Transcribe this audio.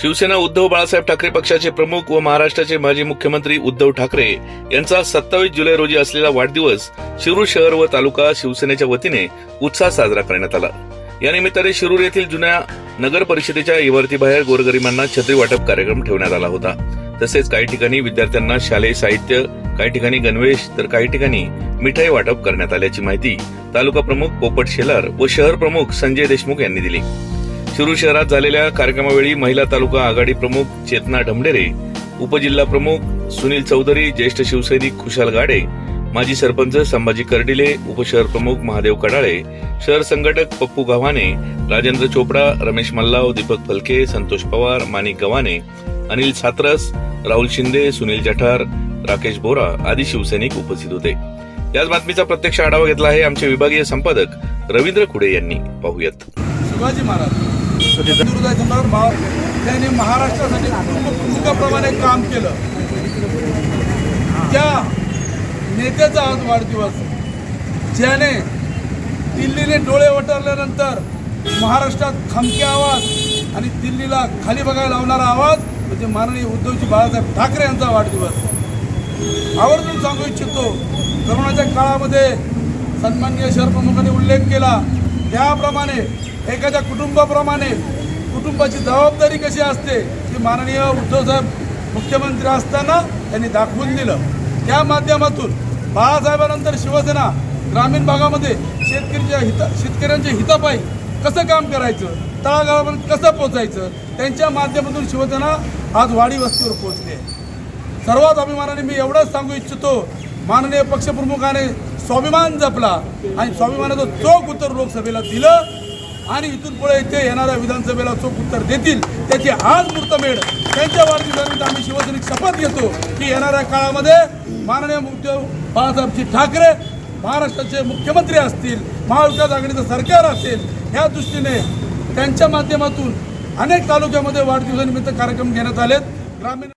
शिवसेना उद्धव बाळासाहेब ठाकरे पक्षाचे प्रमुख व महाराष्ट्राचे माजी मुख्यमंत्री उद्धव ठाकरे यांचा सत्तावीस जुलै रोजी असलेला वाढदिवस शिरूर शहर व तालुका शिवसेनेच्या वतीने उत्साह साजरा करण्यात आला. या निमित्ताने शिरूर येथील जुन्या नगर परिषदेच्या इमारतीबाहेर गोरगरिबांना छत्री वाटप कार्यक्रम ठेवण्यात आला होता. तसेच काही ठिकाणी विद्यार्थ्यांना शालेय साहित्य काही ठिकाणी गणवेश तर काही ठिकाणी मिठाई वाटप करण्यात आल्याची माहिती तालुका प्रमुख पोपट शेलार व शहर प्रमुख संजय देशमुख यांनी दिली. शिरूर शहरात झालेल्या कार्यक्रमावेळी महिला तालुका आघाडी प्रमुख चेतना ढमडेरे उपजिल्हा प्रमुख सुनील चौधरी ज्येष्ठ शिवसैनिक खुशाल गाडे माजी सरपंच संभाजी कर्डिले उपशहर प्रमुख महादेव कडाळे शहर संघटक पप्पू गव्हाणे राजेंद्र चोपडा रमेश मल्लाव दीपक फलके संतोष पवार माणिक गव्हाणे अनिल सात्रस राहुल शिंदे सुनील जठार राकेश बोरा आदी शिवसैनिक उपस्थित होते. याच बातमीचा प्रत्यक्ष आढावा घेतला आहे आमचे विभागीय संपादक रवींद्र खुडे यांनी. पाहूयात. शिवाजी महाराज सिंधुदुर्ग भाव त्यांनी महाराष्ट्रासाठी प्रमुखाप्रमाणे काम केलं. त्या नेत्याचा आज वाढदिवस ज्याने दिल्लीने डोळे वटरल्यानंतर महाराष्ट्रात खमके आवाज आणि दिल्लीला खाली बघायला लावणारा आवाज म्हणजे माननीय उद्धवजी बाळासाहेब ठाकरे यांचा वाढदिवस. आवर्जून सांगू इच्छितो करोनाच्या काळामध्ये सन्माननीय शहर प्रमुखांनी उल्लेख केला. त्याप्रमाणे एखाद्या कुटुंबाप्रमाणे कुटुंबाची जबाबदारी कशी असते ती माननीय उद्धवसाहेब मुख्यमंत्री असताना त्यांनी दाखवून दिलं. त्या माध्यमातून बाळासाहेबानंतर शिवसेना ग्रामीण भागामध्ये शेतकऱ्यांच्या हित शेतकऱ्यांच्या हितापायी कसं काम करायचं तळागाळापर्यंत कसं पोचायचं त्यांच्या माध्यमातून शिवसेना आज वाडी वस्तीवर पोहोचली आहे. सर्वात अभिमानाने मी एवढंच सांगू इच्छितो माननीय पक्षप्रमुखाने स्वाभिमान जपला आणि स्वाभिमानाचं चोख उत्तर लोकसभेला दिलं आणि इथून पुढे इथे येणाऱ्या विधानसभेला चोख उत्तर देतील त्याची आज मुहूर्तमेढ त्यांच्या वाढदिवसानिमित्त आम्ही शिवसैनिक शपथ घेतो की येणाऱ्या काळामध्ये माननीय उद्धव बाळासाहेबजी ठाकरे महाराष्ट्राचे मुख्यमंत्री असतील महाविकास आघाडीचं सरकार असेल ह्या दृष्टीने त्यांच्या माध्यमातून अनेक तालुक्यामध्ये वाढदिवसानिमित्त कार्यक्रम घेण्यात आलेत. ग्रामीण